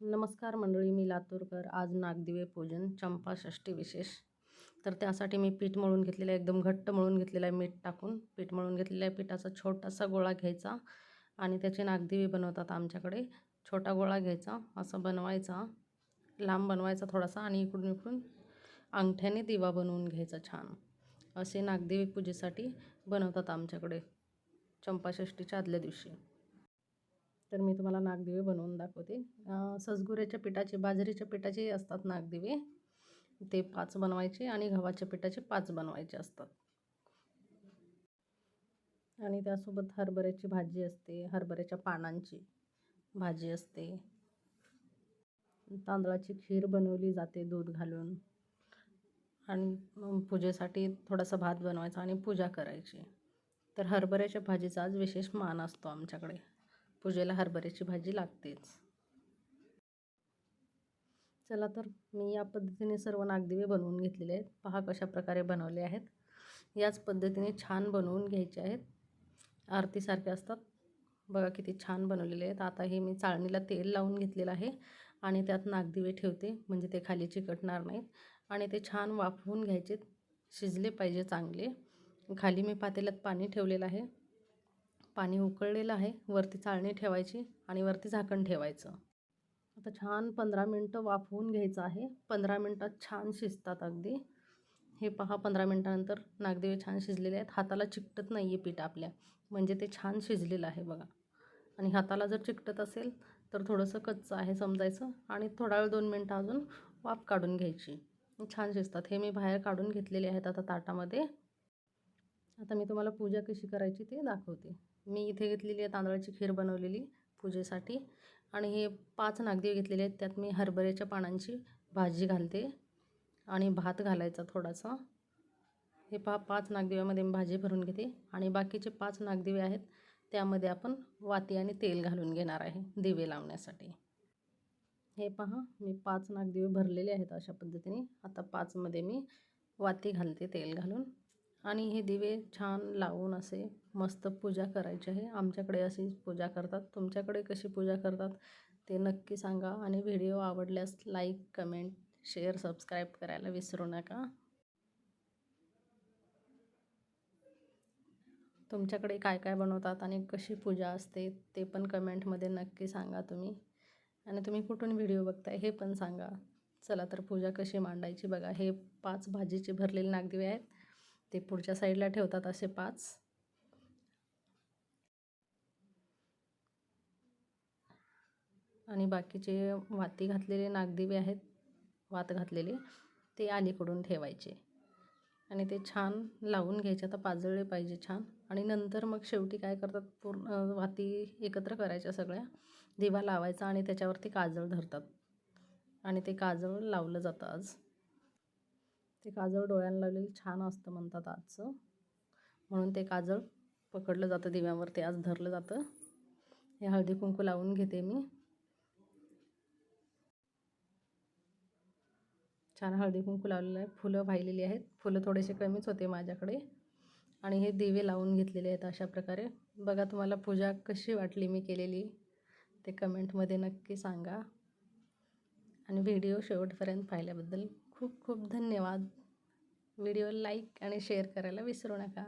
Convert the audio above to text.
नमस्कार मंडळी मी लातूरकर. आज नागदिवे पूजन चंपाषष्ठी विशेष. तर त्यासाठी मी पीठ मळून घेतलेलं आहे एकदम घट्ट मळून घेतलेलं आहे मीठ टाकून. पीठ मळून घेतलेलं आहे पिठाचा छोटासा गोळा घ्यायचा आणि त्याचे नागदिवे बनवतात आमच्याकडे. छोटा गोळा घ्यायचा असं बनवायचा लांब बनवायचा थोडासा आणि इकडून इकडून अंगठ्याने दिवा बनवून घ्यायचा छान. असे नागदेवी पूजेसाठी बनवतात आमच्याकडे चंपाषष्ठीच्या आदल्या दिवशी. तर मी तुम्हाला नागदिवे बनवून दाखवते. सजगुऱ्याच्या पिठाचे बाजरीच्या पिठाचे असतात नागदिवे. ते पाच बनवायचे आणि गव्हाच्या पिठाचे पाच बनवायचे असतात. आणि त्यासोबत हरभऱ्याची भाजी असते हरभऱ्याच्या पानांची भाजी असते. तांदळाची खीर बनवली जाते दूध घालून. आणि पूजेसाठी थोडासा भात बनवायचा आणि पूजा करायची. तर हरभऱ्याच्या भाजीचा आज विशेष मान असतो आमच्याकडे. पूजेला हरभऱ्याची भाजी लागतेच. चला तर मी या पद्धतीने सर्व नागदिवे बनवून घेतलेले आहेत. पहा कशा प्रकारे बनवले आहेत. याच पद्धतीने छान बनवून घ्यायचे आहेत. आरतीसारखे असतात. बघा किती छान बनवलेले आहेत. आता हे मी चाळणीला तेल लावून घेतलेलं आहे आणि त्यात नागदिवे ठेवते म्हणजे ते खाली चिकटणार नाहीत. आणि ते छान वाफवून घ्यायचे शिजले पाहिजे चांगले. खाली मी पातेल्यात पाणी ठेवलेलं आहे. पाणी उकळलेलं आहे वरती चाळणी ठेवायची आणि वरती झाकण ठेवायचं. आता छान पंधरा मिनटं वाफवून घ्यायचं आहे. पंधरा मिनटात छान शिजतात अगदी. हे पहा पंधरा मिनटानंतर नागदेवे छान शिजलेले आहेत. हाताला चिकटत नाही आहे पीठ आपल्या. म्हणजे ते छान शिजलेलं आहे बघा. आणि हाताला जर चिकटत असेल तर थोडंसं कच्चं आहे समजायचं. आणि थोडा वेळ दोन मिनटं अजून वाफ काढून घ्यायची. छान शिजतात. हे मी बाहेर काढून घेतलेले आहेत आता ताटामध्ये. आता मी तुम्हाला पूजा कशी करायची ते दाखवते. मी इथे घेतलेली आहे तांदळाची खीर बनवलेली पूजेसाठी. आणि हे पाच नागदेव घेतलेले आहेत. त्यात मी हरभऱ्याच्या पानांची भाजी घालते आणि भात घालायचा थोडासा. हे पहा पाच नागदिव्यामध्ये मी भाजी भरून घेते. आणि बाकीचे पाच नागदिवे आहेत त्यामध्ये आपण वाती आणि तेल घालून घेणार आहे दिवे लावण्यासाठी. हे पहा मी पाच नागदिवे भरलेले आहेत अशा पद्धतीने. आता पाचमध्ये मी वाती घालते तेल घालून. आणि हे दिवे छान लावून असे मस्त पूजा करायची आहे. आमच्याकडे अशी पूजा करतात. तुमच्याकडे कशी पूजा करतात ते नक्की सांगा. आणि व्हिडिओ आवडल्यास लाईक कमेंट शेअर सबस्क्राईब करायला विसरू नका. तुमच्याकडे काय काय बनवतात आणि कशी पूजा असते ते पण कमेंटमध्ये नक्की सांगा तुम्ही. आणि तुम्ही कुठून व्हिडिओ बघताय हे पण सांगा. चला तर पूजा कशी मांडायची बघा. हे पाच भाजीचे भरलेले नागदिवे आहेत. ते पुढच्या साईडला ठेवतात असे पाच. आणि बाकीचे वाती घातलेले नागदिवे आहेत वात घातलेले ते अलीकडून ठेवायचे. आणि ते छान लावून घ्यायचे. आता पाजळले पाहिजे छान. आणि नंतर मग शेवटी काय करतात पूर्ण वाती एकत्र करायच्या सगळ्या. दिवा लावायचा आणि त्याच्यावरती काजळ धरतात. आणि ते काजळ लावलं जातं आज. ते काजळ डोळ्यांना लावलेलं छान असतं म्हणतात आजचं. म्हणून ते काजळ पकडलं जातं दिव्यावर ते आज धरलं जातं. हे हळदी कुंकू लावून घेते मी. छान हळदी कुंकू लावलेलं आहे. फुलं वाहिलेली आहेत. फुलं थोडेसे कमीच होते माझ्याकडे. आणि हे दिवे लावून घेतलेले आहेत अशा प्रकारे. बघा तुम्हाला पूजा कशी वाटली मी केलेली. ते कमेंटमध्ये नक्की सांगा. आणि व्हिडिओ शेवटपर्यंत पाहिल्याबद्दल खूप खूप धन्यवाद. व्हिडिओ लाईक आणि शेअर करायला विसरू नका.